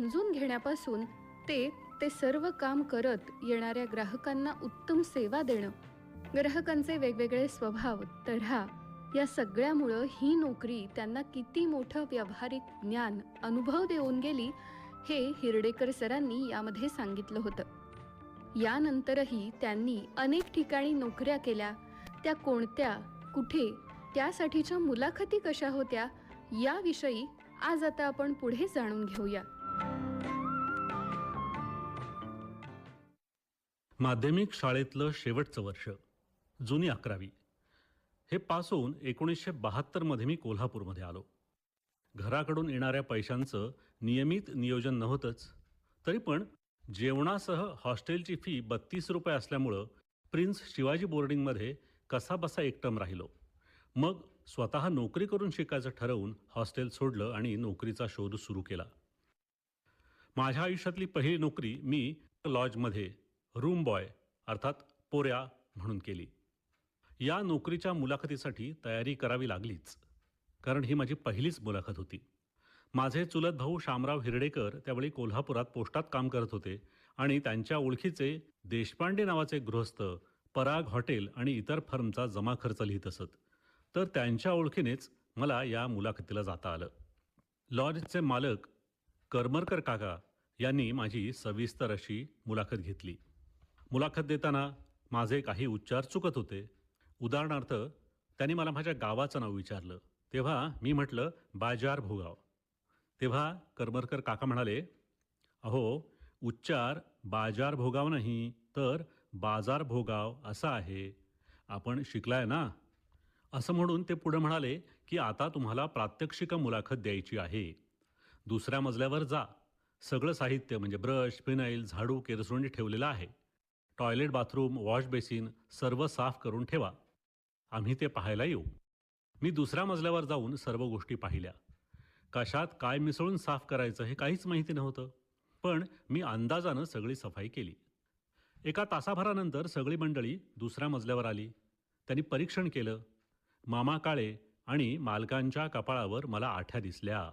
समजून घेण्यापासून ते ते सर्व काम करत येणाऱ्या ग्राहकांना उत्तम सेवा देणं. ग्राहकांचे वेगवेगळे स्वभाव तऱ्हा या सगळ्यामुळं ही नोकरी त्यांना किती मोठं व्यावहारिक ज्ञान अनुभव देऊन गेली हे हिरडेकर सरांनी यामध्ये सांगितलं होतं. यानंतरही त्यांनी अनेक ठिकाणी नोकऱ्या केल्या. त्या कोणत्या कुठे त्यासाठीच्या मुलाखती कशा होत्या याविषयी आज आता आपण पुढे जाणून घेऊया. माध्यमिक शाळेतलं शेवटचं वर्ष जुनी अकरावी. हे पास होऊन एकोणीसशे बहात्तरमध्ये मी कोल्हापूरमध्ये आलो. घराकडून येणाऱ्या पैशांचं नियमित नियोजन नव्हतंच. तरी पण जेवणासह हॉस्टेलची फी बत्तीस रुपये असल्यामुळं प्रिन्स शिवाजी बोर्डिंगमध्ये कसाबसा एकटम राहिलो. मग स्वतः नोकरी करून शिकायचं ठरवून हॉस्टेल सोडलं आणि नोकरीचा शोध सुरू केला. माझ्या आयुष्यातली पहिली नोकरी मी लॉजमध्ये रूम बॉय अर्थात पोऱ्या म्हणून केली. या नोकरीच्या मुलाखतीसाठी तयारी करावी लागलीच कारण ही माझी पहिलीच मुलाखत होती. माझे चुलत भाऊ शामराव हिरडेकर त्यावेळी कोल्हापुरात पोस्टात काम करत होते आणि त्यांच्या ओळखीचे देशपांडे नावाचे गृहस्थ पराग हॉटेल आणि इतर फर्मचा जमा खर्च लिहित असत. तर त्यांच्या ओळखीनेच मला या मुलाखतीला जाता आलं. लॉजचे मालक करमरकर काका यांनी माझी सविस्तर अशी मुलाखत घेतली. मुलाखत देताना माझे काही उच्चार चुकत होते. उदाहरणार्थ त्यांनी मला माझ्या गावाचं नाव विचारलं. तेव्हा मी म्हटलं बाजार भोगाव. तेव्हा करमरकर काका म्हणाले अहो उच्चार बाजार भोगाव नाही तर बाजार भोगाव असा आहे. आपण शिकलाय ना? असं म्हणून ते पुढं म्हणाले की आता तुम्हाला प्रात्यक्षिक मुलाखत द्यायची आहे. दुसऱ्या मजल्यावर जा. सगळं साहित्य म्हणजे ब्रश फिनाईल झाडू केरसुंडी ठेवलेलं आहे. टॉयलेट बाथरूम वॉश बेसिन सर्व साफ करून ठेवा. आम्ही ते पाहायला येऊ. मी दुसऱ्या मजल्यावर जाऊन सर्व गोष्टी पाहिल्या. कशात काय मिसळून साफ करायचं हे काहीच माहिती नव्हतं पण मी अंदाजानं सगळी सफाई केली. एका तासाभरानंतर सगळी मंडळी दुसऱ्या मजल्यावर आली. त्यांनी परीक्षण केलं. मामा काळे आणि मालकांच्या कपाळावर मला आठ्या दिसल्या.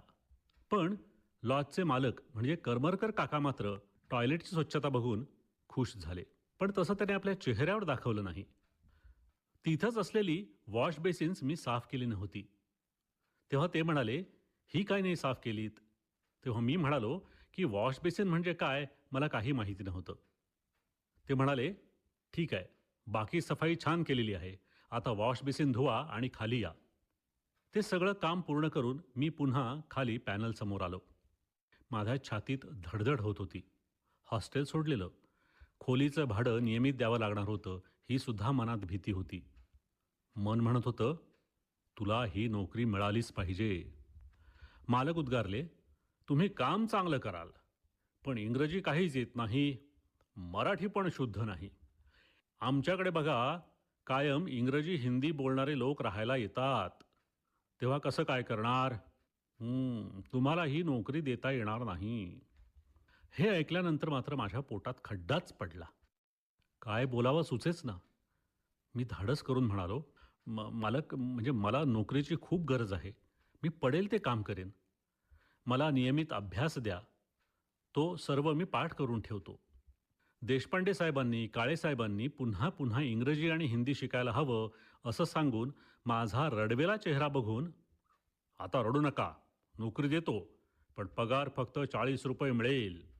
पण लॉजचे मालक म्हणजे करमरकर काका मात्र टॉयलेटची स्वच्छता बघून खुश झाले. पण तसं त्याने आपल्या चेहऱ्यावर दाखवलं नाही. तिथंच असलेली वॉश बेसिन्स मी साफ केली नव्हती. तेव्हा ते म्हणाले ही काय नाही साफ केलीत? तेव्हा मी म्हणालो की वॉश बेसिन म्हणजे काय मला काही माहिती नव्हतं. ते म्हणाले ठीक आहे बाकी सफाई छान केलेली आहे. आता वॉश बेसिन धुवा आणि खाली या. ते सगळं काम पूर्ण करून मी पुन्हा खाली पॅनलसमोर आलो. माझ्या छातीत धडधड होत होती. हॉस्टेल सोडलेलं. खोलीचं भाडं नियमित द्यावं लागणार होतं ही सुद्धा मनात भीती होती. मन म्हणत होतं तुला ही नोकरी मिळालीच पाहिजे. मालक उद्गारले तुम्ही काम चांगलं कराल पण इंग्रजी काहीच येत नाही मराठी पण शुद्ध नाही. आमच्याकडे बघा कायम इंग्रजी हिंदी बोलणारे लोक राहायला येतात. तेव्हा कसं काय करणार? तुम्हाला ही नोकरी देता येणार नाही. हे ऐकल्यानंतर मात्र माझ्या पोटात खड्डाच पडला. काय बोलावं सुचेच ना. मी धाडस करून म्हणालो म मालक म्हणजे मला नोकरीची खूप गरज आहे. मी पडेल ते काम करेन. मला नियमित अभ्यास द्या. तो सर्व मी पाठ करून ठेवतो. देशपांडे साहेबांनी काळेसाहेबांनी पुन्हा पुन्हा इंग्रजी आणि हिंदी शिकायला हवं असं सांगून माझा रडवेला चेहरा बघून आता रडू नका. नोकरी देतो पण पगार फक्त चाळीस रुपये मिळेल.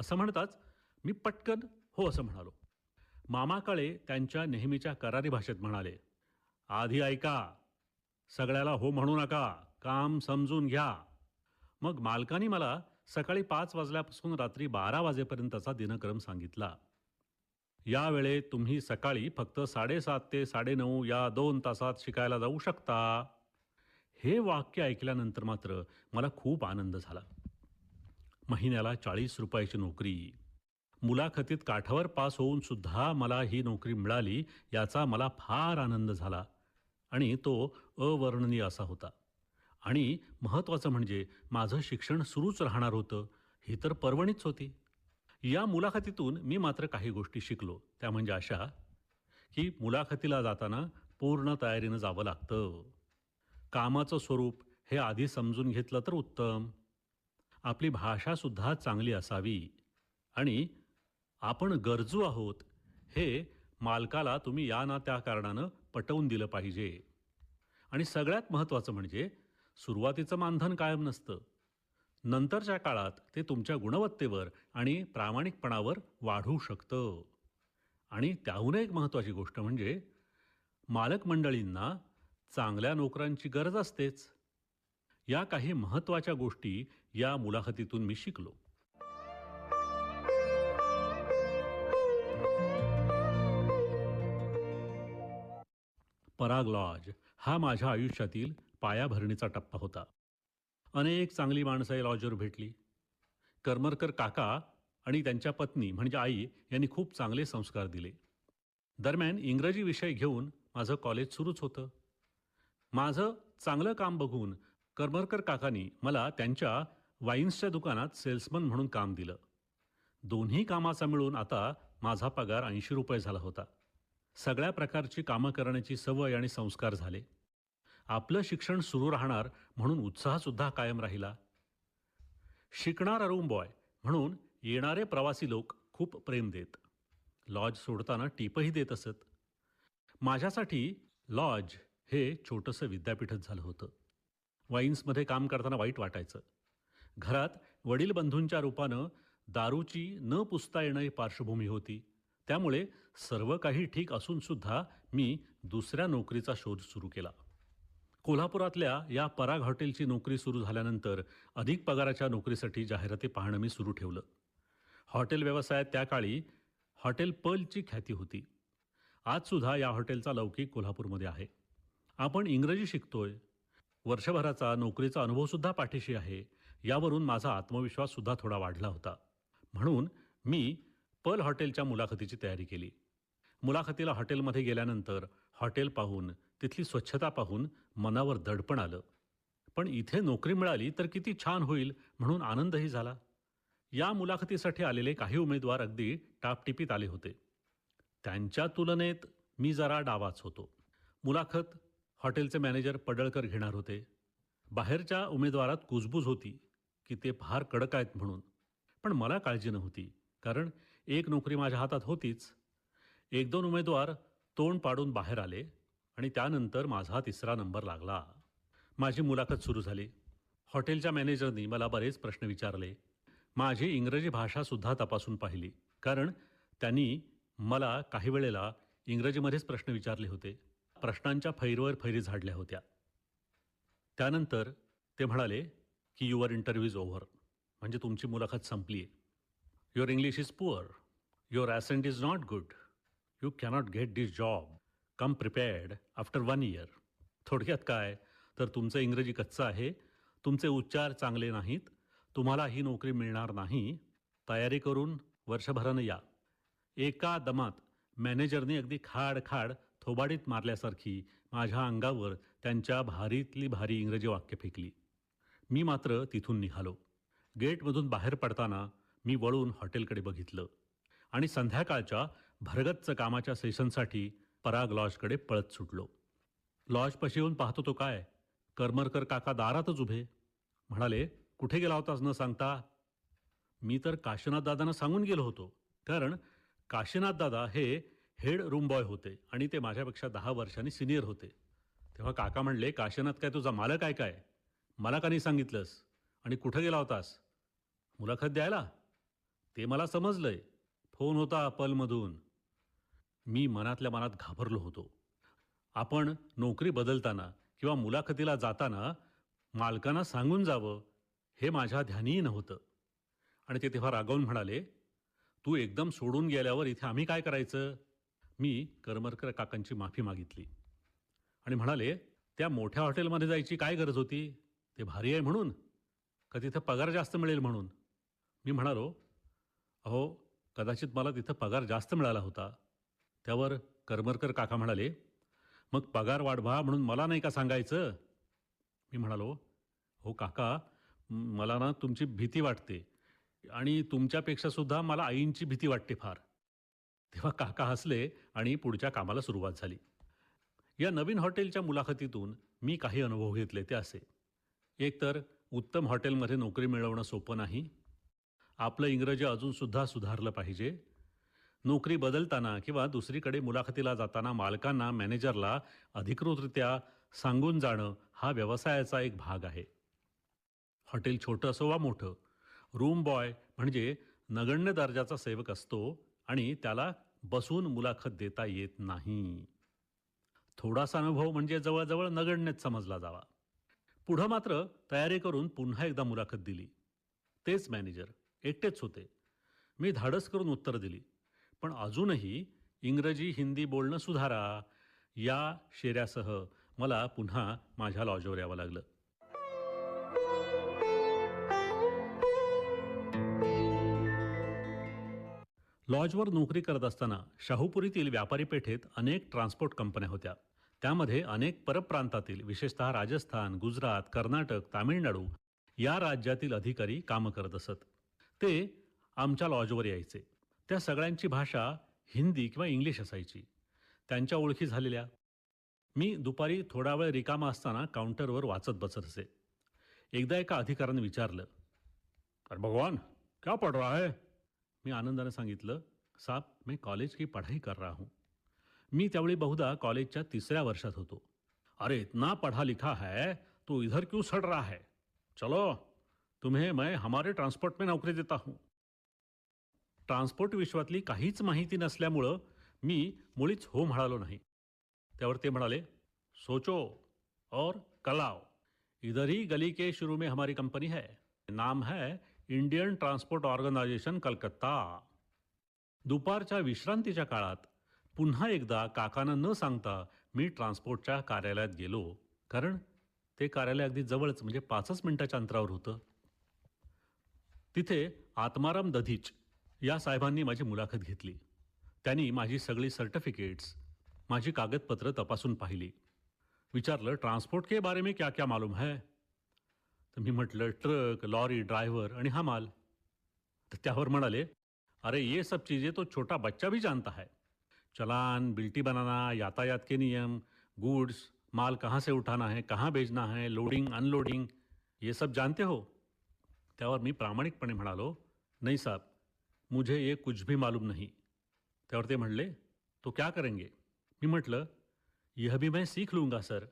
असं म्हणताच मी पटकन हो असं म्हणालो. मामा काळे त्यांच्या नेहमीच्या करारी भाषेत म्हणाले आधी ऐका सगळ्याला हो म्हणू नका काम समजून घ्या. मग मालकानी मला सकाळी पाच वाजल्यापासून रात्री बारा वाजेपर्यंतचा दिनक्रम सांगितला. यावेळे तुम्ही सकाळी फक्त साडेसात ते साडेनऊ या दोन तासात शिकायला जाऊ शकता. हे वाक्य ऐकल्यानंतर मात्र मला खूप आनंद झाला. महिन्याला चाळीस रुपयाची नोकरी. मुलाखतीत काठावर पास होऊन सुद्धा मला ही नोकरी मिळाली याचा मला फार आनंद झाला. आणि तो अवर्णनीय असा होता. आणि महत्त्वाचं म्हणजे माझं शिक्षण सुरूच राहणार होतं ही तर पर्वणीच होती. या मुलाखतीतून मी मात्र काही गोष्टी शिकलो. त्या म्हणजे अशा की मुलाखतीला जाताना पूर्ण तयारीनं जावं लागतं. कामाचं स्वरूप हे आधी समजून घेतलं तर उत्तम. आपली भाषासुद्धा चांगली असावी. आणि आपण गरजू आहोत हे मालकाला तुम्ही या ना त्या कारणानं पटवून दिलं पाहिजे. आणि सगळ्यात महत्त्वाचं म्हणजे सुरुवातीचं मानधन कायम नसतं. नंतरच्या काळात ते तुमच्या गुणवत्तेवर आणि प्रामाणिकपणावर वाढू शकतं. आणि त्याहून एक महत्त्वाची गोष्ट म्हणजे मालक मंडळींना चांगल्या नोकरांची गरज असतेच. या काही महत्त्वाच्या गोष्टी या मुलाखतीतून मी शिकलो. पराग लॉज हा माझ्या आयुष्यातील पायाभरणीचा टप्पा होता. अनेक चांगली माणसं लॉजवर भेटली. करमरकर काका आणि त्यांच्या पत्नी म्हणजे आई यांनी खूप चांगले संस्कार दिले. दरम्यान इंग्रजी विषय घेऊन माझं कॉलेज सुरूच होतं. माझं चांगलं काम बघून करमरकर काकांनी मला त्यांच्या वाईन्सच्या दुकानात सेल्समन म्हणून काम दिलं. दोन्ही कामाचा मिळून आता माझा पगार ऐंशी रुपये झाला होता. सगळ्या प्रकारची कामं करण्याची सवय आणि संस्कार झाले. आपलं शिक्षण सुरू राहणार म्हणून उत्साहसुद्धा कायम राहिला. शिकणार रूम बॉय म्हणून येणारे प्रवासी लोक खूप प्रेम देत. लॉज सोडताना टीपही देत असत. माझ्यासाठी लॉज हे छोटंसं विद्यापीठच झालं होतं. वाईन्समध्ये काम करताना वाईट वाटायचं. घरात वडील बंधूंच्या रूपानं दारूची न पुसता येणारी पार्श्वभूमी होती. त्यामुळे सर्व काही ठीक असूनसुद्धा मी दुसऱ्या नोकरीचा शोध सुरू केला. कोल्हापुरातल्या या पराग हॉटेलची नोकरी सुरू झाल्यानंतर अधिक पगाराच्या नोकरीसाठी जाहिराती पाहणं मी सुरू ठेवलं. हॉटेल व्यवसायात त्या काळी हॉटेल पर्लची ख्याती होती. आजसुद्धा या हॉटेलचा लौकिक कोल्हापूरमध्ये आहे. आपण इंग्रजी शिकतोय. वर्षभराचा नोकरीचा अनुभवसुद्धा पाठीशी आहे. यावरून माझा आत्मविश्वाससुद्धा थोडा वाढला होता. म्हणून मी पर्ल हॉटेलच्या मुलाखतीची तयारी केली. मुलाखतीला हॉटेलमध्ये गेल्यानंतर हॉटेल पाहून तिथली स्वच्छता पाहून मनावर दडपण आलं. पण इथे नोकरी मिळाली तर किती छान होईल म्हणून आनंदही झाला. या मुलाखतीसाठी आलेले काही उमेदवार अगदी टापटिपीत आले होते. त्यांच्या तुलनेत मी जरा डावाच होतो. मुलाखत हॉटेलचे मॅनेजर पडळकर घेणार होते. बाहेरच्या उमेदवारात कुजबूज होती की ते फार कडक आहेत म्हणून. पण मला काळजी नव्हती कारण एक नोकरी माझ्या हातात होतीच. एक दोन उमेदवार तोंड पाडून बाहेर आले आणि त्यानंतर माझा तिसरा नंबर लागला. माझी मुलाखत सुरू झाली. हॉटेलच्या मॅनेजरनी मला बरेच प्रश्न विचारले. माझी इंग्रजी भाषासुद्धा तपासून पाहिली कारण त्यांनी मला काही वेळेला इंग्रजीमध्येच प्रश्न विचारले होते. प्रश्नांच्या फैरीवर फैरी झाडल्या होत्या. त्यानंतर ते म्हणाले की युअर इंटरव्ह्यू इज ओव्हर म्हणजे तुमची मुलाखत संपली आहे. Your English is poor your accent is not good you cannot get this job come prepared after one year थोडक्यात काय? तर तुमचं इंग्रजी कच्चं आहे. तुमचे उच्चार चांगले नाहीत. तुम्हाला ही नोकरी मिळणार नाही. तयारी करून वर्षभरानं या. एका दमात मॅनेजरने अगदी खाड खाड थोबाडीत मारल्यासारखी माझ्या अंगावर त्यांच्या भारीतली भारी इंग्रजी वाक्य फेकली. मी मात्र तिथून निघालो. गेटमधून बाहेर पडताना मी वळून हॉटेलकडे बघितलं आणि संध्याकाळच्या भरगच्च कामाच्या सेशनसाठी पराग लॉजकडे पळत सुटलो. लॉजपाशी येऊन पाहतो तो काय? करमरकर काका दारातच उभे. म्हणाले कुठे गेला होतास न सांगता? मी तर काशीनाथ दादांना सांगून गेलो होतो. कारण काशीनाथ दादा हे हेड रूम बॉय होते आणि ते माझ्यापेक्षा दहा वर्षांनी सिनियर होते. तेव्हा काका म्हणले काशीनाथ काय तुझा मालक आहे काय? मला का नाही सांगितलंस? आणि कुठं गेला होतास? मुलाखत द्यायला? ते मला समजलंय. फोन होता पलमधून मी मनातल्या मनात घाबरलो होतो. आपण नोकरी बदलताना किंवा मुलाखतीला जाताना मालकांना सांगून जावं हे माझ्या ध्यानीही नव्हतं. आणि ते तेव्हा रागवून म्हणाले तू एकदम सोडून गेल्यावर इथे आम्ही काय करायचं? मी करमरकर काकांची माफी मागितली. आणि म्हणाले त्या मोठ्या हॉटेलमध्ये जायची काय गरज होती? ते भारी आहे म्हणून. का तिथं पगार जास्त मिळेल म्हणून? मी म्हणालो अहो कदाचित मला तिथं पगार जास्त मिळाला होता. त्यावर करमरकर काका म्हणाले मग पगार वाढवा म्हणून मला नाही का सांगायचं? मी म्हणालो हो काका मला ना तुमची भीती वाटते. आणि तुमच्यापेक्षासुद्धा मला आईंची भीती वाटते फार. तेव्हा काका हसले आणि पुढच्या कामाला सुरुवात झाली. या नवीन हॉटेलच्या मुलाखतीतून मी काही अनुभव घेतले ते असे. एकतर उत्तम हॉटेलमध्ये नोकरी मिळवणं सोपं नाही. आपलं इंग्रजी अजूनसुद्धा सुधारलं पाहिजे. नोकरी बदलताना किंवा दुसरीकडे मुलाखतीला जाताना मालकांना मॅनेजरला अधिकृतरित्या सांगून जाणं हा व्यवसायाचा एक भाग आहे. हॉटेल छोटं असो वा मोठं रूम बॉय म्हणजे नगण्य दर्जाचा सेवक असतो आणि त्याला बसून मुलाखत देता येत नाही. थोडासा अनुभव म्हणजे जवळजवळ नगण्यच समजला जावा. पुढं मात्र तयारी करून पुन्हा एकदा मुलाखत दिली. तेच मॅनेजर. एकटेच होते. मी धाडस करून उत्तर दिली. पण अजूनही इंग्रजी हिंदी बोलणं सुधारा. या शेऱ्यासह मला पुन्हा माझ्या लॉजवर यावं लागलं. लॉजवर नोकरी करत असताना शाहूपुरीतील व्यापारी पेठेत अनेक ट्रान्सपोर्ट कंपन्या होत्या. त्यामध्ये अनेक परप्रांतातील विशेषतः राजस्थान गुजरात कर्नाटक तामिळनाडू या राज्यातील अधिकारी कामं करत असत. ते आमच्या लॉजवर यायचे. त्या सगळ्यांची भाषा हिंदी किंवा इंग्लिश असायची. त्यांच्या ओळखी झालेल्या. मी दुपारी थोडा वेळ रिकामा असताना काउंटरवर वाचत बसत असे. एकदा एका अधिकाऱ्याने विचारलं अरे भगवान क्या पड रहा है? मी आनंदाने सांगितलं साहब मी कॉलेज की पढ़ाई कर रहा हूँ. मी त्यावेळी बहुधा कॉलेजच्या तिसऱ्या वर्षात होतो. अरे इतना पढ़ा लिखा है तो इधर क्यों सड़ रहा है? चलो तुम्हें मैं हमारे ट्रांसपोर्ट में नौकरी देता हूँ. ट्रान्सपोर्ट विश्वातली काहीच माहिती नसल्यामुळं मी मुळीच हो म्हणालो नाही. त्यावर ते म्हणाले सोचो और कलाओ. इधर ही गली के शुरू में हमारी कंपनी है. नाम है इंडियन ट्रान्सपोर्ट ऑर्गनायझेशन कलकत्ता. दुपारच्या विश्रांतीच्या काळात पुन्हा एकदा काकांना न सांगता मी ट्रान्सपोर्टच्या कार्यालयात गेलो कारण ते कार्यालय अगदी जवळच म्हणजे पाचच मिनिटाच्या अंतरावर होतं. तिथे आत्माराम दधीच या साहेबांनी माझी मुलाखत घेतली. त्यांनी माझी सगळी सर्टिफिकेट्स माझी कागदपत्र तपासून पाहिली. विचारलं ट्रान्सपोर्ट के बारे में क्या क्या मालूम है? तर मी म्हटलं, ट्रक, लॉरी, ड्रायव्हर आणि हा माल. तर त्यावर म्हणाले, अरे, ये सब चीज़ें तो छोटा बच्चा भी जानता है. चलान, बिल्टी बनाना, यातायात के नियम, गुड्स, माल कहाँ से उठाना है, कहाँ भेजना है, लोडिंग, अनलोडिंग, ये सब जानते हो? त्यावर मी प्रामाणिकपणे म्हणालो, नहीं साहब, मुझे ये कुछ भी मालूम नहीं. त्यावर ते म्हणले तो क्या करेंगे? मी म्हटलं, यह भी मैं सीख लूँगा, सर.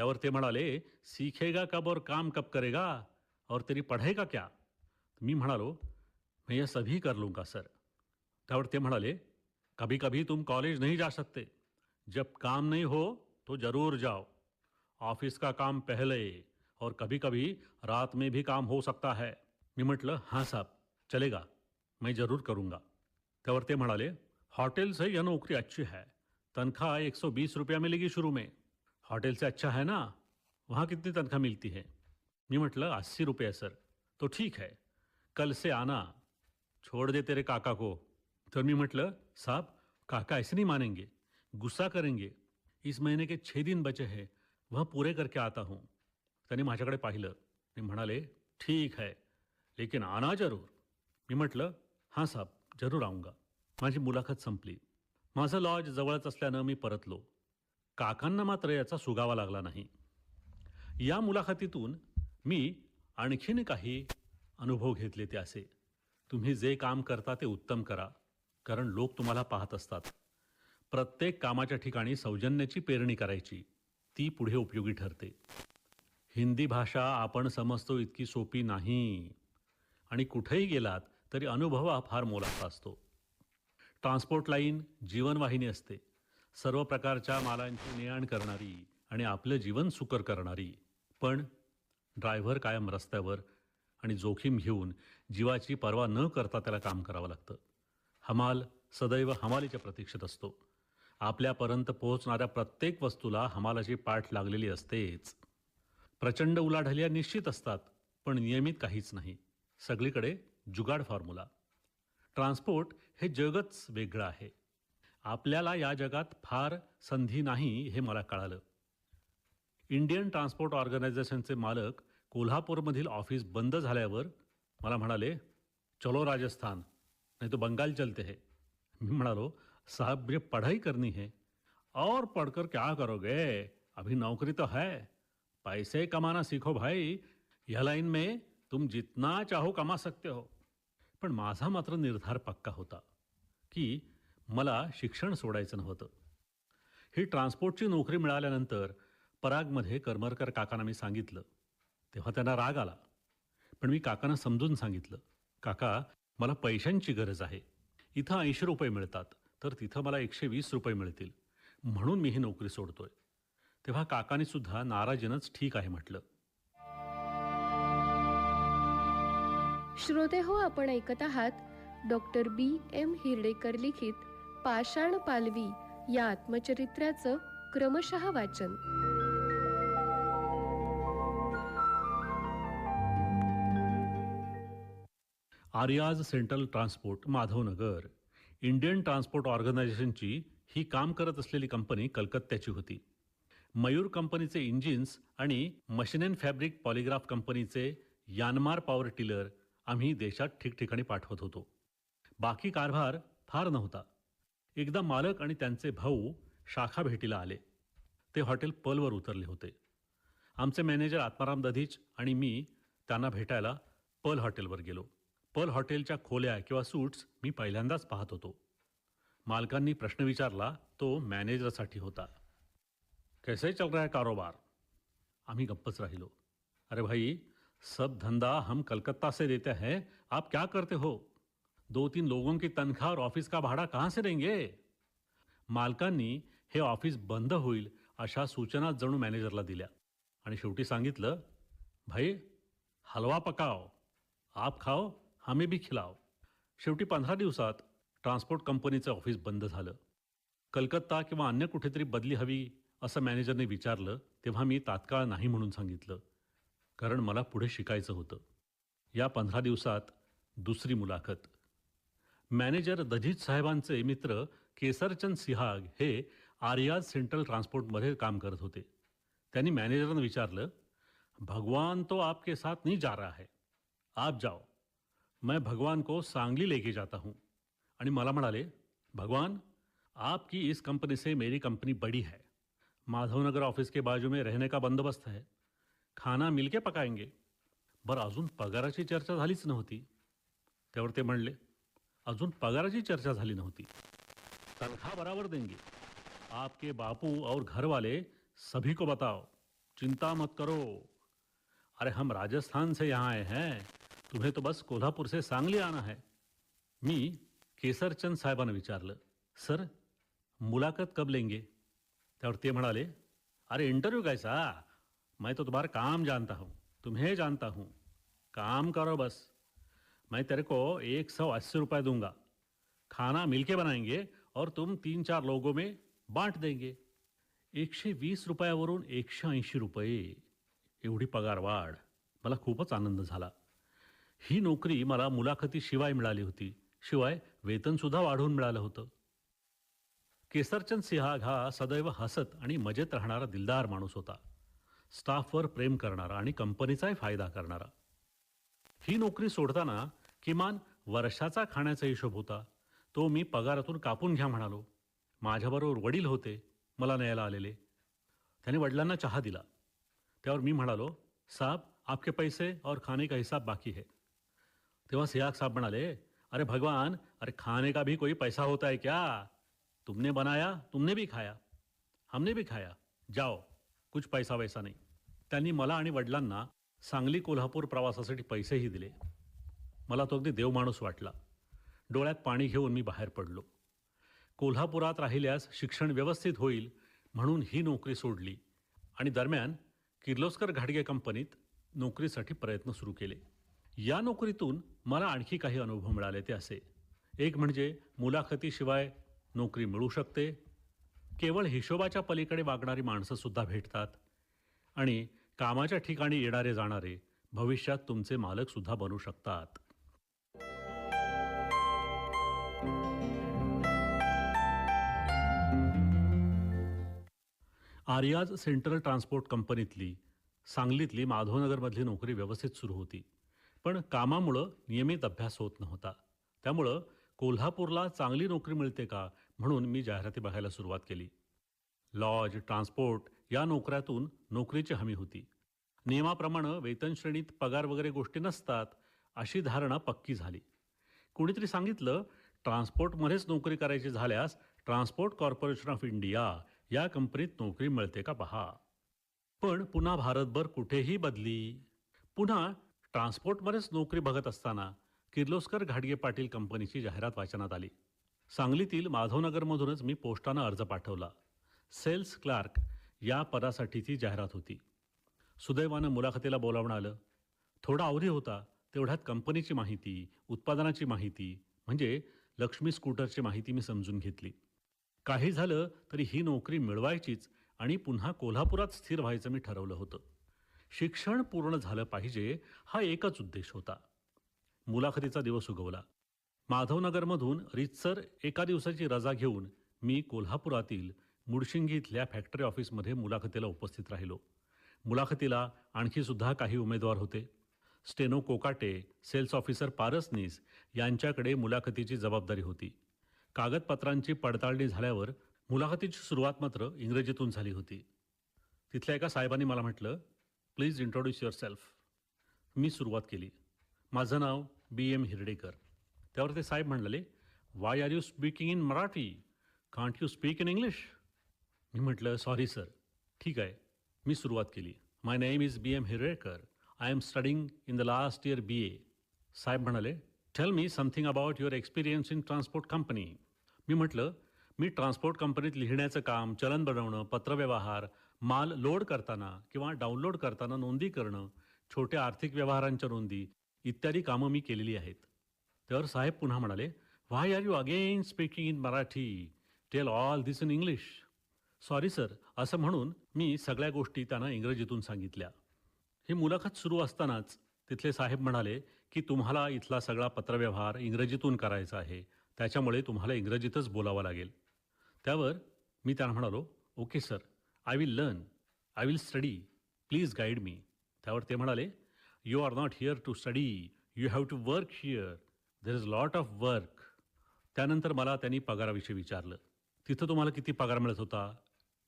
त्यावर ते म्हणाले, सीखेगा कब और काम कब करेगा? और तेरी पढ़ेगा क्या? मी म्हणालो, मैं यह सभी कर लूँगा, सर. त्यावर ते म्हणाले कभी कभी तुम कॉलेज नहीं जा सकते। जब काम नहीं हो तो ज़रूर जाओ। ऑफ़िस का काम पहले, और कभी कभी रात में भी काम हो सकता है। मी म्हटलं, हाँ साहब, चलेगा, मैं ज़रूर करूँगा। त्यावर ते म्हणाले, होटल से यह नौकरी अच्छी है। तनख्वाह एक सौ बीस रुपया मिलेगी शुरू में। होटल से अच्छा है ना? वहाँ कितनी तनख्वाह मिलती है? मी म्हटलं अस्सी रुपये सर. तो ठीक है. कल से आना. छोड़ दे तेरे काका को. तर मी म्हटलं साहब काका ऐसे नहीं मानेंगे. गुस्सा करेंगे. इस महीने के छः दिन बचे हैं. वह पूरे करके आता हूँ. त्याने माझ्याकडे पाहिलं. मी म्हणाले ठीक है. लेकिन आना जरूर. मी म्हटलं हां साहब जरूर आऊंगा. माझी मुलाखत संपली. माझं लॉज जवळच असल्यानं मी परतलो. काकांना मात्र याचा सुगावा लागला नाही. या मुलाखतीतून मी आणखीन काही अनुभव घेतले ते असे तुम्ही जे काम करता ते उत्तम करा कारण लोक तुम्हाला पाहत असतात. प्रत्येक कामाच्या ठिकाणी सौजन्याची पेरणी करायची ती पुढे उपयोगी ठरते. हिंदी भाषा आपण समजतो इतकी सोपी नाही. आणि कुठेही गेलात तरी अनुभव हा फार मोलाचा असतो. ट्रान्सपोर्ट लाईन जीवनवाहिनी असते. सर्व प्रकारच्या मालांची ने करणारी आणि आपलं जीवन सुकर करणारी. पण ड्रायव्हर कायम रस्त्यावर आणि जोखीम घेऊन जीवाची पर्वा न करता त्याला काम करावं लागतं. हमाल सदैव हमालीच्या प्रतीक्षेत असतो. आपल्यापर्यंत पोहोचणाऱ्या प्रत्येक वस्तूला हमालाची पाठ लागलेली असतेच. प्रचंड उलाढाल्या निश्चित असतात पण नियमित काहीच नाही. सगळीकडे जुगाड फॉर्म्युला. ट्रान्सपोर्ट हे जगच वेगळं आहे. आपल्याला या जगात फार संधी नाही हे मला कळालं. इंडियन ट्रान्सपोर्ट ऑर्गनायझेशनचे मालक कोल्हापूरमधील ऑफिस बंद झाल्यावर मला म्हणाले चलो राजस्थान नाही तो बंगाल चलते हे. मी म्हणालो साहब मुझे पढ़ाई करनी है. और पढ़कर क्या करोगे? अभी नौकरी तो है। पैसे कमाना सीखो भाई। या लाईन में तुम जितना चाहो कमा सकते हो. पण माझा मात्र निर्धार पक्का होता की मला शिक्षण सोडायचं नव्हतं. ही ट्रान्सपोर्टची नोकरी मिळाल्यानंतर परागमध्ये करमरकर काकांना मी सांगितलं. तेव्हा त्यांना राग आला. पण मी काकांना समजून सांगितलं. काका मला पैशांची गरज आहे. इथं ऐंशी रुपये मिळतात तर तिथं मला एकशे वीस रुपये मिळतील. म्हणून मी ही नोकरी सोडतोय. तेव्हा काकाने सुद्धा नाराजीनंच ठीक आहे म्हटलं. श्रोते हो आपण ऐकत आहात डॉक्टर बी एम हिरडेकर लिखित. पाषाण पालवी या आत्मचरित्राचं क्रमशः वाचन. Arya's central transport Madhavnagar. Indian transport ऑर्गनायझेशनची ही काम करत असलेली कंपनी कलकत्त्याची होती. मयूर कंपनीचे इंजिन्स आणि मशीन अँड फॅब्रिक पॉलिग्राफ कंपनीचे यानमार पॉवर टिलर आम्ही देशात ठिकठिकाणी पाठवत होतो. बाकी कारभार फार नव्हता. एकदा मालक आणि त्यांचे भाऊ शाखा भेटीला आले. ते हॉटेल पलवर उतरले होते. आमचे मॅनेजर आत्माराम दधीच आणि मी त्यांना भेटायला पल हॉटेलवर गेलो. पल हॉटेलच्या खोल्या किंवा सूट्स मी पहिल्यांदाच पाहत होतो. मालकांनी प्रश्न विचारला तो मॅनेजरसाठी होता. कैसे चल रहा है कारोबार? आम्ही गप्पच राहिलो. अरे भाई सब धंदा हम कलकत्ता से देते हैं. आप क्या करते हो? दो तीन लोगों की तनख्वाह और ऑफिस का भाड़ा कहाँ से देंगे? मालकांनी हे ऑफिस बंद होईल अशा सूचना जणू मॅनेजरला दिल्या. आणि शेवटी सांगितलं भाई हलवा पकाओ आप खाओ हमें भी खिलाओ. शेवटी पंधरा दिवसात ट्रान्सपोर्ट कंपनीचं ऑफिस बंद झालं. कलकत्ता किंवा अन्य कुठेतरी बदली हवी असं मॅनेजरने विचारलं तेव्हा मी तात्काळ नाही म्हणून सांगितलं कारण मला पुढे शिकायचं होतं. या पंधरा दिवसात दुसरी मुलाखत. मॅनेजर दजीत साहेबांचे मित्र केसरचंद सिहाग हे आर्याज सेंट्रल ट्रान्सपोर्टमध्ये काम करत होते. त्यांनी मॅनेजरनं विचारलं, भगवान तो आपके साथ नहीं जा रहा है. आप जाओ. मैं भगवान को सांगली लेके जाता हूँ. आणि मला भगवान, आपकी इस कंपनी से मेरी कंपनी बड़ी है. माधवनगर ऑफ़िस के बाजू में रहने का बंदोबस्त है. खाना मिलके पकाएँगे. बरं, अजून पगाराची चर्चा झालीच नव्हती. त्यावर ते म्हणले अजून पगाराची चर्चा झाली नव्हती. तनख्वाह बराबर देंगे आपके बापू और घर वाले सभी को बताओ. चिंता मत करो. अरे हम राजस्थान से यहाँ आए हैं. तुम्हें तो बस कोल्हापूर से सांगली आना है. मी केसरचंद साहेबांना विचारलं. सर मुलाकात कब लेंगे? त्यावर ते म्हणाले, अरे इंटरव्यू कैसा? मैं तो तुम्हारा काम जानता हूँ. तुम्हें जानता हूँ. काम करो बस. मैं तेरे को एक सौ अस्सी रुपये दूंगा। खाना मिलके बनाएंगे और तुम तीन चार लोगों में बांट देंगे। एकशे वीस रुपयावरून एकशे ऐंशी रुपये एवढी पगार वाढ मला खूपच आनंद झाला। ही नोकरी मला मुलाखतीशिवाय मिळाली होती। शिवाय वेतनसुद्धा वाढवून मिळालं होतं। केसरचंद सिहाग हा सदैव हसत आणि मजेत राहणारा दिलदार माणूस होता। स्टाफवर प्रेम करणारा आणि कंपनीचाही फायदा करणारा। ही नोकरी सोडताना किमान वर्षाचा खाण्याचा हिशोब होता. तो मी पगारातून कापून घ्या म्हणालो. माझ्याबरोबर वडील होते मला न्यायला आलेले. त्याने वडिलांना चहा दिला. त्यावर मी म्हणालो साहब आपके पैसे और खाने का हिसाब बाकी है. तेव्हा सियाग साहब म्हणाले अरे भगवान अरे खाने का भी कोई पैसा होता है क्या? तुमने बनाया तुमने भी खाया हमने भी खाया. जाओ कुछ पैसा वैसा नाही. त्यांनी मला आणि वडिलांना सांगली कोल्हापूर प्रवासासाठी पैसेही दिले. मला तो अगदी देवमाणूस वाटला. डोळ्यात पाणी घेऊन मी बाहेर पडलो. कोल्हापुरात राहिल्यास शिक्षण व्यवस्थित होईल म्हणून ही नोकरी सोडली आणि दरम्यान किर्लोस्कर घाडगे कंपनीत नोकरीसाठी प्रयत्न सुरू केले. या नोकरीतून मला आणखी काही अनुभव मिळाले ते असे. एक म्हणजे मुलाखतीशिवाय नोकरी मिळू शकते. केवळ हिशोबाच्या पलीकडे वागणारी माणसंसुद्धा भेटतात. आणि कामाच्या ठिकाणी येणारे जाणारे भविष्यात तुमचे मालकसुद्धा बनू शकतात. आर्याज सेंट्रल ट्रान्सपोर्ट कंपनीतली सांगलीतली माधवनगरमधली नोकरी व्यवस्थित सुरू होती पण कामामुळं नियमित अभ्यास होत नव्हता. त्यामुळं कोल्हापूरला चांगली नोकरी मिळते का म्हणून मी जाहिराती बघायला सुरुवात केली. लॉज ट्रान्सपोर्ट या नोकऱ्यातून नोकरीची हमी होती. नियमाप्रमाणे वेतन श्रेणीत पगार वगैरे गोष्टी नसतात अशी धारणा पक्की झाली. कोणीतरी सांगितलं ट्रान्सपोर्टमध्येच नोकरी करायची झाल्यास ट्रान्सपोर्ट कॉर्पोरेशन ऑफ इंडिया या कंपनीत नोकरी मिळते का पहा. पण पुन्हा भारतभर कुठेही बदली. पुन्हा ट्रान्सपोर्टमध्येच नोकरी बघत असताना किर्लोस्कर घाडगे पाटील कंपनीची जाहिरात वाचनात आली. सांगलीतील माधवनगरमधूनच मी पोस्टानं अर्ज पाठवला. सेल्स क्लार्क या पदासाठीची जाहिरात होती. सुदैवानं मुलाखतीला बोलावणं आलं. थोडा अवधी होता तेवढ्यात कंपनीची माहिती उत्पादनाची माहिती म्हणजे लक्ष्मी स्कूटरची माहिती मी समजून घेतली. काही झालं तरी ही नोकरी मिळवायचीच आणि पुन्हा कोल्हापुरात स्थिर व्हायचं मी ठरवलं होतं. शिक्षण पूर्ण झालं पाहिजे हा एकच उद्देश होता. मुलाखतीचा दिवस उगवला. माधवनगरमधून रीतसर एका दिवसाची रजा घेऊन मी कोल्हापुरातील मुडशिंगी इथल्या फॅक्टरी ऑफिसमध्ये मुलाखतीला उपस्थित राहिलो. मुलाखतीला आणखी सुद्धा काही उमेदवार होते. Steno Kokate sales officer Parasnis यांच्याकडे मुलाखतीची जबाबदारी होती. कागदपत्रांची पडताळणी झाल्यावर मुलाखतीची सुरुवात मात्र इंग्रजीतून झाली होती. तिथल्या एका साहेबांनी मला म्हटलं प्लीज इंट्रोड्यूस युअर सेल्फ मी सुरुवात केली. माझं नाव बी एम हिरडेकर. त्यावर ते साहेब म्हणाले why are you speaking in Marathi can't you speak in English मी म्हटलं सॉरी सर ठीक आहे. मी सुरुवात केली. My name is B M Hirekar I am studying in the last year B A साहेब म्हणाले tell me something about your experience in transport company मी म्हटलं मी transport कंपनीत लिहिण्याचं काम चलन बनवणं पत्रव्यवहार माल लोड करताना किंवा डाउनलोड करताना नोंदी करणं छोट्या आर्थिक व्यवहारांच्या नोंदी इत्यादी कामं मी केलेली आहेत. तर साहेब पुन्हा म्हणाले why are you again speaking in Marathi tell all this in English sorry sir असं म्हणून मी सगळ्या गोष्टी त्यांना इंग्रजीतून सांगितल्या. ही मुलाखत सुरू असतानाच तिथले साहेब म्हणाले की तुम्हाला इथला सगळा पत्रव्यवहार इंग्रजीतून करायचा आहे. त्याच्यामुळे तुम्हाला इंग्रजीतच बोलावं लागेल. त्यावर मी त्यांना म्हणालो okay sir I will learn I will study please guide me. त्यावर ते म्हणाले you are not here to study you have to work here there is lot of work. त्यानंतर मला त्यांनी पगाराविषयी विचारलं तिथं तुम्हाला किती पगार मिळत होता?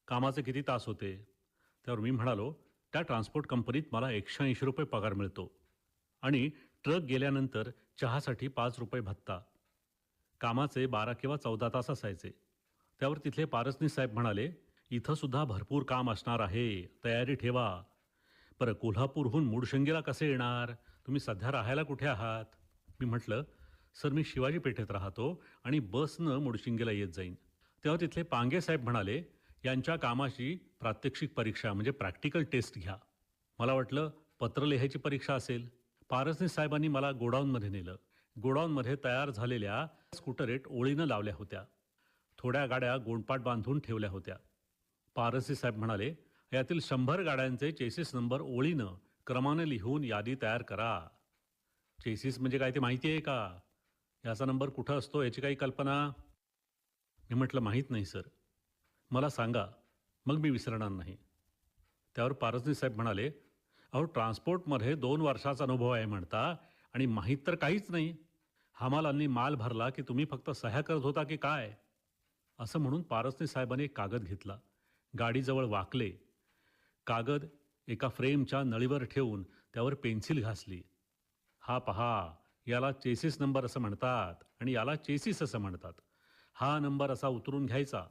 कामाचे किती तास होते? त्यावर मी म्हणालो त्या ट्रान्सपोर्ट कंपनीत मला एकशे ऐंशी रुपये पगार मिळतो. आणि ट्रक गेल्यानंतर चहासाठी पाच रुपये भत्ता. कामाचे बारा किंवा चौदा तास असायचे. त्यावर तिथले पारसनी साहेब म्हणाले इथं सुद्धा भरपूर काम असणार आहे तयारी ठेवा. बरं कोल्हापूरहून मूडशंगेला कसे येणार? तुम्ही सध्या राहायला कुठे आहात? मी म्हटलं सर मी शिवाजी पेठेत राहतो आणि बसनं मुडशिंगेला येत जाईन. तेव्हा तिथले पांगे साहेब म्हणाले यांच्या कामाची प्रात्यक्षिक परीक्षा म्हणजे प्रॅक्टिकल टेस्ट घ्या. मला वाटलं पत्र लिहायची परीक्षा असेल. पारसनी साहेबांनी मला गोडाऊनमध्ये नेलं. गोडाऊनमध्ये तयार झालेल्या स्कूटरेट ओळीनं लावल्या होत्या. थोड्या गाड्या गोंडपाट बांधून ठेवल्या होत्या. पारसी साहेब म्हणाले यातील शंभर गाड्यांचे चेसिस नंबर ओळीनं क्रमाने लिहून यादी तयार करा. चेसिस म्हणजे काय ते माहिती आहे का? याचा नंबर कुठं असतो याची काही कल्पना? मी म्हटलं माहीत नाही सर. मला सांगा मग मी विसरणार नाही. त्यावर पारसनी साहेब म्हणाले अहो ट्रान्सपोर्टमध्ये दोन वर्षाचा अनुभव आहे म्हणता आणि माहीत तर काहीच नाही. हमालांनी माल भरला की तुम्ही फक्त सह्या करत होता की काय? असं म्हणून पारसनी साहेबांनी एक कागद घेतला. गाडीजवळ वाकले. कागद एका फ्रेमच्या नळीवर ठेवून त्यावर पेन्सिल घासली. हा पहा याला चेसिस नंबर असं म्हणतात आणि याला चेसिस असं म्हणतात. हा नंबर असा उतरून घ्यायचा.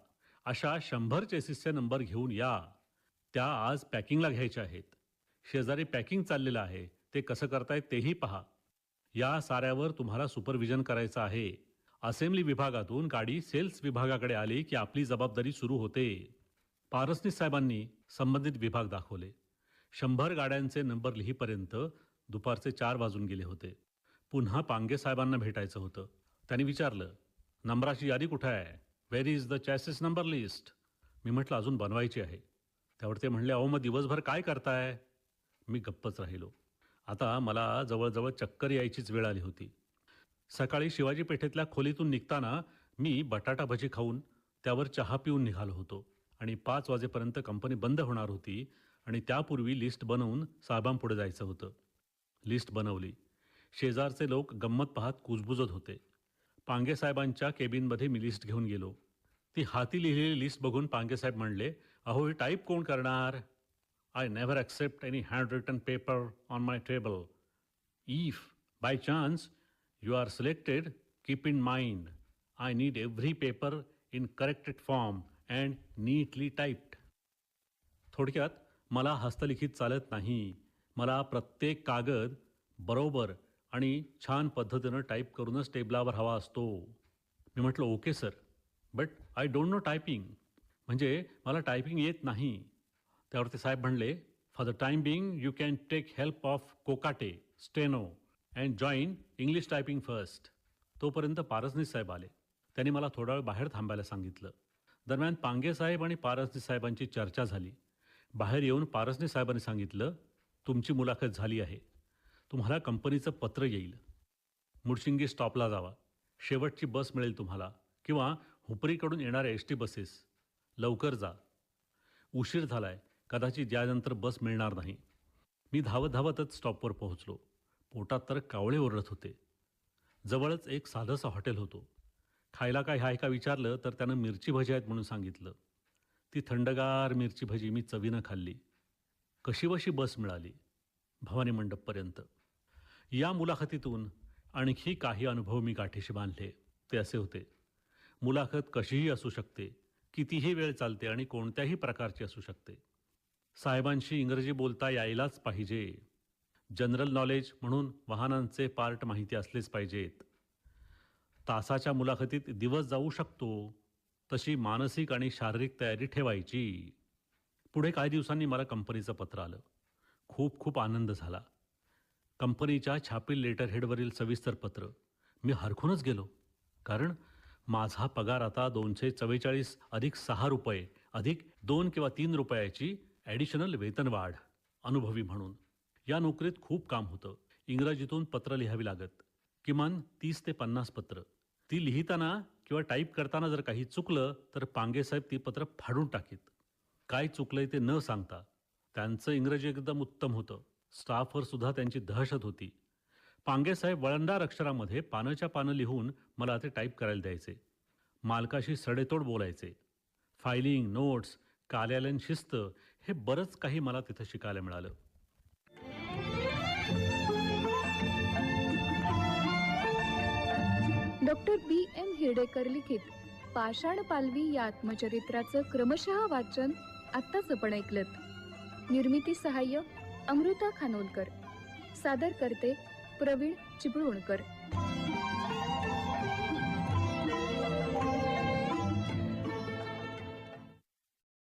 अशा शंभर चेसिसचे नंबर घेऊन या. त्या आज पॅकिंगला घ्यायच्या आहेत. शेजारी पॅकिंग चाललेलं आहे. ते कसं करतायत तेही पहा. या साऱ्यावर तुम्हाला सुपरविजन करायचं आहे. असेंब्ली विभागातून गाडी सेल्स विभागाकडे आली की आपली जबाबदारी सुरू होते. पारसनीस साहेबांनी संबंधित विभाग दाखवले. शंभर गाड्यांचे नंबर लिहीपर्यंत दुपारचे चार वाजून गेले होते. पुन्हा पांगे साहेबांना भेटायचं होतं. त्यांनी विचारलं नंबराची यादी कुठं आहे? Where is the chassis number list मी म्हटलं अजून बनवायची आहे. त्यावर ते म्हणले अहो मग दिवसभर काय करताय? मी गप्पच राहिलो. आता मला जवळजवळ चक्कर यायचीच वेळ आली होती. सकाळी शिवाजी पेठेतल्या खोलीतून निघताना मी बटाटा भजी खाऊन त्यावर चहा पिऊन निघालो होतो आणि पाच वाजेपर्यंत कंपनी बंद होणार होती आणि त्यापूर्वी लिस्ट बनवून साहेबांपुढे जायचं होतं. लिस्ट बनवली. शेजारचे लोक गंमत पाहत कुजबुजत होते. पांगेसाहेबांच्या केबिनमध्ये मी लिस्ट घेऊन गेलो. ती हाती लिहिलेली लिस्ट बघून पांगेसाहेब म्हणले अहो हे टाईप कोण करणार? I never accept any hand written paper on my table if by chance you are selected keep in mind I need every paper in corrected form and neatly typed थोडक्यात मला हस्तलिखित चालत नाही. मला प्रत्येक कागद बरोबर आणि छान पद्धतीनं टाईप करूनच टेबलावर हवा असतो. मी म्हटलं okay sir. But I don't know typing म्हणजे मला टायपिंग येत नाही. त्यावरती साहेब म्हणले for the time being you can take help of Kokate steno and join English typing first तोपर्यंत पारसनीस साहेब आले. त्यांनी मला थोडा वेळ बाहेर थांबायला सांगितलं. दरम्यान पांगे साहेब आणि पारसनीस साहेबांची चर्चा झाली. बाहेर येऊन पारसनी साहेबांनी सांगितलं तुमची मुलाखत झाली आहे. तुम्हाला कंपनीचं पत्र येईल. मुडशिंगी स्टॉपला जावा. शेवटची बस मिळेल तुम्हाला. किंवा हुपरीकडून येणाऱ्या एस टी बसेस. लवकर जा. उशीर झालाय. कदाचित यानंतर बस मिळणार नाही. मी धावत धावतच स्टॉपवर पोहोचलो. पोटात तर कावळे ओरडत होते. जवळच एक साधंसं हॉटेल होतो. खायला काय हाय का विचारलं तर त्यानं मिरची भजी आहेत म्हणून सांगितलं. ती थंडगार मिरची भजी मी चवीनं खाल्ली. कशीबशी बस मिळाली? भवानी मंडपपर्यंत. या मुलाखतीतून आणखी काही अनुभव मी गाठीशी बांधले. ते असे होते. मुलाखत कशीही असू शकते कितीही वेळ चालते आणि कोणत्याही प्रकारची असू शकते. साहेबांशी इंग्रजी बोलता यायलाच पाहिजे. जनरल नॉलेज म्हणून वाहनांचे पार्ट माहिती असलेच पाहिजेत. तासाच्या मुलाखतीत दिवस जाऊ शकतो तशी मानसिक आणि शारीरिक तयारी ठेवायची. पुढे काही दिवसांनी मला कंपनीचं पत्र आलं. खूप खूप आनंद झाला. कंपनीच्या छापील लेटर हेडवरील सविस्तर पत्र. मी हरखूनच गेलो. कारण माझा पगार आता दोनशे चव्वेचाळीस अधिक सहा रुपये अधिक दोन किंवा तीन रुपयाची ॲडिशनल वेतनवाढ अनुभवी म्हणून. या नोकरीत खूप काम होतं. इंग्रजीतून पत्र लिहावी लागत. किमान तीस ते पन्नास पत्र. ती लिहिताना किंवा टाईप करताना जर काही चुकलं तर पांगेसाहेब ती पत्र फाडून टाकीत. काय चुकलंय ते न सांगता. त्यांचं इंग्रजी एकदम उत्तम होतं. स्टाफवर सुद्धा त्यांची दहशत होती. पांगेसाहेब वळणदार अक्षरामध्ये पानच्या पानं लिहून मला ते टाईप करायला द्यायचे. मालकाशी सडेतोड बोलायचे. फायलिंग नोट्स कार्यालयीन शिस्त हे बरंच काही मला तिथं शिकायला मिळालं. डॉक्टर बी एम हिरडेकर लिखित पाषाण पालवी या आत्मचरित्राचं क्रमशः वाचन आत्ताच आपण ऐकलं निर्मिती सहाय्य अमृता खानोलकर सादर करते प्रवीण चिपळूणकर.